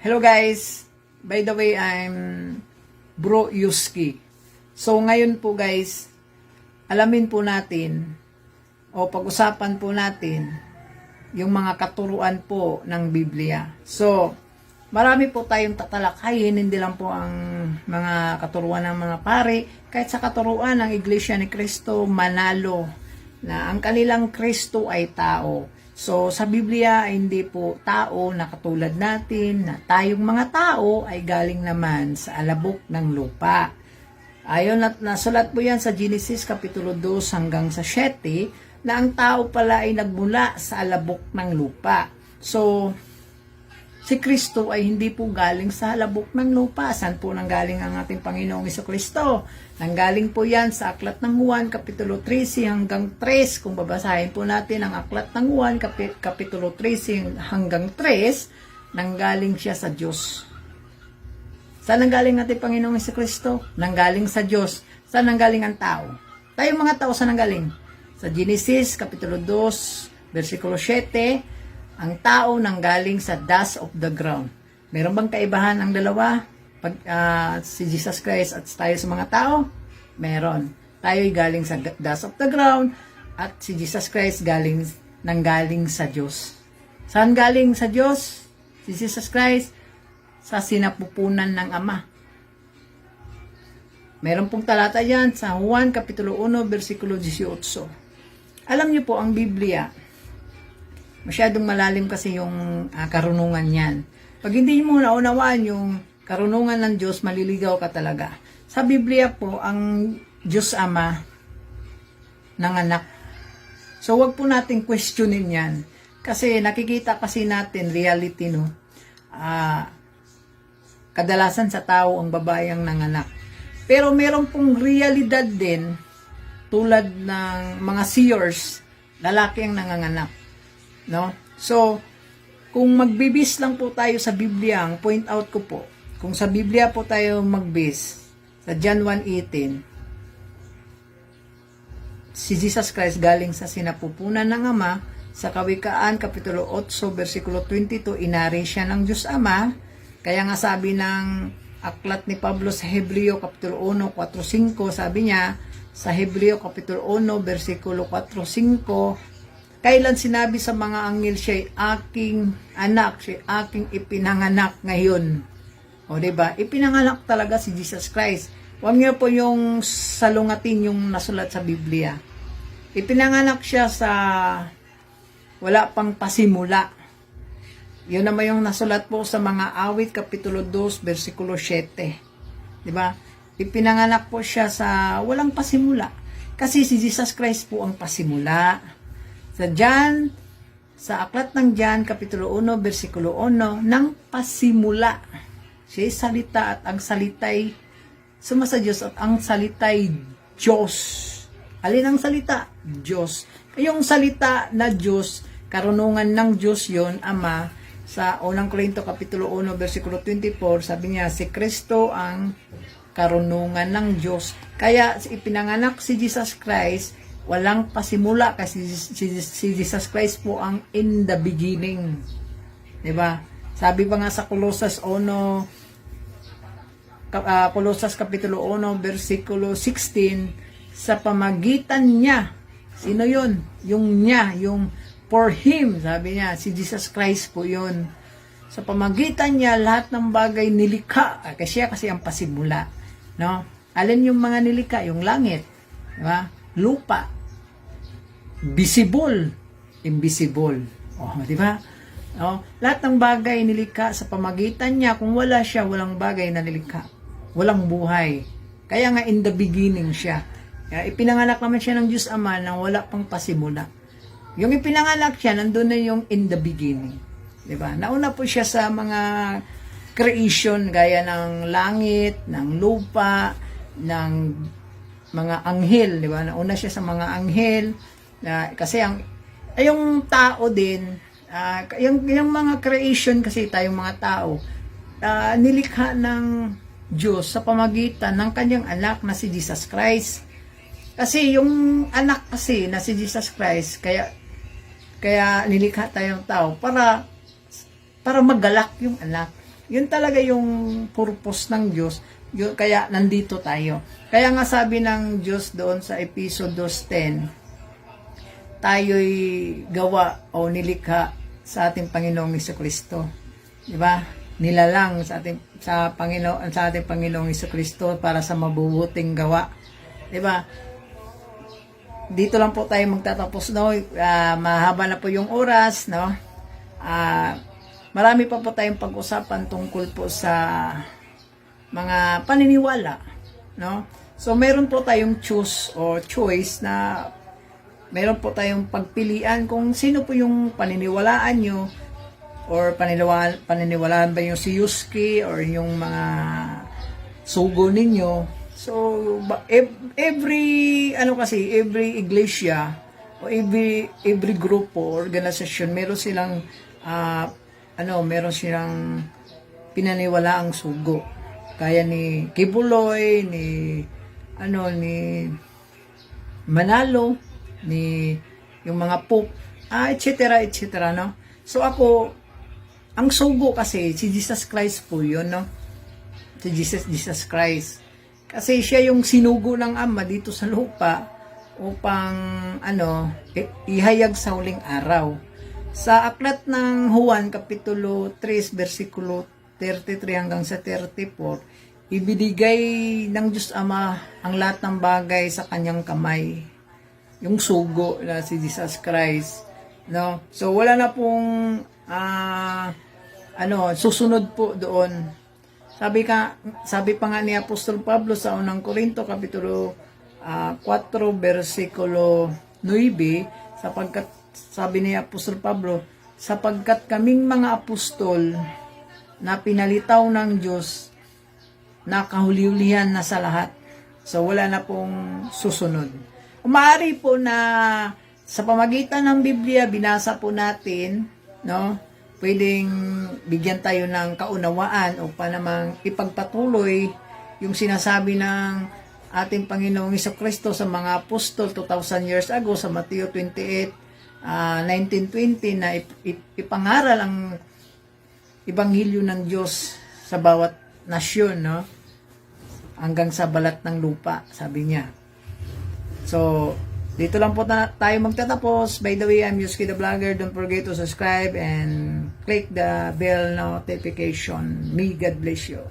Hello guys! By the way, I'm Bro Yuski. So ngayon po guys, alamin po natin o pag-usapan po natin yung mga katuruan po ng Biblia. So, marami po tayong tatalakayin, hindi lang po ang mga katuruan ng mga pare, kahit sa katuruan ng Iglesia ni Cristo, manalo, na ang kanilang Kristo ay tao. So, sa Biblia ay hindi po tao na katulad natin, na tayong mga tao ay galing naman sa alabok ng lupa. Ayon at nasulat po yan sa Genesis Kapitulo 2 hanggang sa 7 na ang tao pala ay nagmula sa alabok ng lupa. So, si Kristo ay hindi po galing sa alabok ng lupa. Saan po nanggaling ang ating Panginoong Iso Kristo? Nanggaling po yan sa Aklat ng Juan, Kapitulo 13 hanggang 3. Kung babasahin po natin ang Aklat ng Juan, kapi- Kapitulo 13 hanggang 3, nanggaling siya sa Diyos. Saan nanggaling ating Panginoong Iso Kristo? Nanggaling sa Diyos. Saan nanggaling ang tao? Tayong mga tao, saan nanggaling? Sa Genesis, Kapitulo 2, versikulo 7, ang tao nanggaling sa dust of the ground. Meron bang kaibahan ang dalawa? Pag ah, si Jesus Christ at tayo sa mga tao? Meron. Tayo ay galing sa dust of the ground at si Jesus Christ galing nanggaling sa Diyos. Saan galing sa Diyos? Si Jesus Christ sa sinapupunan ng Ama. Meron pong talata yan sa Juan Kapitulo 1, versikulo 18. Alam niyo po, ang Biblia, masyadong malalim kasi yung ah, karunungan niyan. Pag hindi mo naunawaan yung karunungan ng Diyos, maliligaw ka talaga. Sa Biblia po, ang Diyos Ama ng anak. So, wag po natin questionin yan. Kasi nakikita kasi natin reality, no? Ah, kadalasan sa tao ang babayang nanganak. Pero meron pong realidad din tulad ng mga seers, lalaki ang nanganganak. No? So, kung magbibis lang po tayo sa Biblia, ang point out ko po, kung sa Biblia po tayo magbis, sa John 1.18, si Jesus Christ galing sa sinapupunan ng Ama, sa Kawikaan, Kapitulo 8, versikulo 22, inari siya ng Diyos Ama, kaya nga sabi ng aklat ni Pablo sa Hebreo, Kapitulo 1, 4, 5, sabi niya, sa Hebreo, Kapitulo 1, versikulo 4, 5, kailan sinabi sa mga anghel siya'y aking anak, siya'y aking ipinanganak ngayon. O, ba? Ipinanganak talaga si Jesus Christ. Huwag niyo po yung salungatin yung nasulat sa Biblia. Ipinanganak siya sa wala pang pasimula. Yun naman yung nasulat po sa mga awit, Kapitulo 2, versikulo 7. Di ba? Ipinanganak po siya sa walang pasimula. Kasi si Jesus Christ po ang pasimula. Sa John, sa aklat ng John, Kapitulo 1, versikulo 1, ng pasimula. Siya'y salita at ang salita'y suma sa Diyos at ang salita'y Diyos. Alin ang salita? Diyos. Yung salita na Diyos, karunungan ng Diyos yon Ama, sa unang Korinto Kapitulo 1, versikulo 24, sabi niya, si Kristo ang karunungan ng Diyos. Kaya ipinanganak si Jesus Christ, walang pasimula kasi si, si Jesus Christ po ang in the beginning. 'Di ba? Sabi pa nga sa Colossus 1 Ka- ah, Colossus Kapitulo 1, versikulo 16, sa pamagitan niya, sino yun? Yung niya, yung for Him, sabi niya, si Jesus Christ po yun. Sa pamagitan niya, lahat ng bagay nilikha, ah, kasi siya kasi ang pasimula. No? Alin yung mga nilikha? Yung langit, di ba? Lupa, visible, invisible. Oh, di ba? Oh, lahat ng bagay nilikha sa pamagitan niya, kung wala siya, walang bagay na nilikha. Walang buhay. Kaya nga in the beginning siya. Kaya ipinanganak naman siya ng Diyos Ama nang wala pang pasimula. Yung ipinanganak siya, nandun na yung in the beginning. Di ba? Nauna po siya sa mga creation gaya ng langit, ng lupa, ng mga anghel, di ba? Nauna siya sa mga anghel. Na, kasi ang ay, yung tao din, ah, yung, yung mga creation kasi tayong mga tao, ah, nilikha ng Diyos sa pamagitan ng kanyang anak na si Jesus Christ. Kasi yung anak kasi na si Jesus Christ, kaya kaya nilikha tayong tao para para magalak yung anak. Yun talaga yung purpose ng Diyos. Yun, kaya nandito tayo. Kaya nga sabi ng Diyos doon sa episode 2.10, tayo'y gawa o nilikha sa ating Panginoong Hesus Kristo. Di ba? Nilalang sa ating sa Panginoon sa ating Panginoong Hesus Kristo para sa mabubuting gawa. Di ba? Dito lang po tayo magtatapos no. Ah, mahaba na po yung oras, no. Ah, marami pa po tayong pag-usapan tungkol po sa mga paniniwala, no? So meron po tayong choose or choice na meron po tayong pagpilian kung sino po yung paniniwalaan nyo or paniniwalaan, paniniwalaan ba yung si Yuski or yung mga sugo ninyo. So, every, ano kasi, every iglesia o every, every group o organisasyon, meron silang, ah, ano, meron silang pinaniwalaang sugo. Kaya ni Kibuloy, ni, ano, ni Manalo, ni yung mga pope, ah, etc. etc. no? So ako, ang sugo kasi, si Jesus Christ po yun, no? Si Jesus, Jesus Christ. Kasi siya yung sinugo ng Ama dito sa lupa upang, ano, ihayag sa huling araw. Sa aklat ng Juan, Kapitulo 3, versikulo 33 hanggang sa 34, ibinigay ng Diyos Ama ang lahat ng bagay sa kanyang kamay yung sugo na si Jesus Christ. No? So wala na pong ah, ano, susunod po doon. Sabi ka sabi pa nga ni Apostol Pablo sa unang Korinto kapitulo ah, 4 bersikulo 9 sapagkat sabi ni Apostol Pablo sapagkat kaming mga apostol na pinalitaw ng Diyos na kahuli-hulihan na sa lahat. So wala na pong susunod. Umari po na sa pamagitan ng Biblia binasa po natin, no? Pwedeng bigyan tayo ng kaunawaan o pa namang ipagpatuloy yung sinasabi ng ating Panginoong Iso Kristo sa mga apostol 2,000 years ago sa Mateo 28, ah, 1920 na ip- ip- ipangaral ang Ibanghilyo ng Diyos sa bawat nasyon, no? Hanggang sa balat ng lupa, sabi niya. So, dito lang po na tayo magtatapos. By the way, I'm Yuski the Vlogger. Don't forget to subscribe and click the bell notification. May God bless you.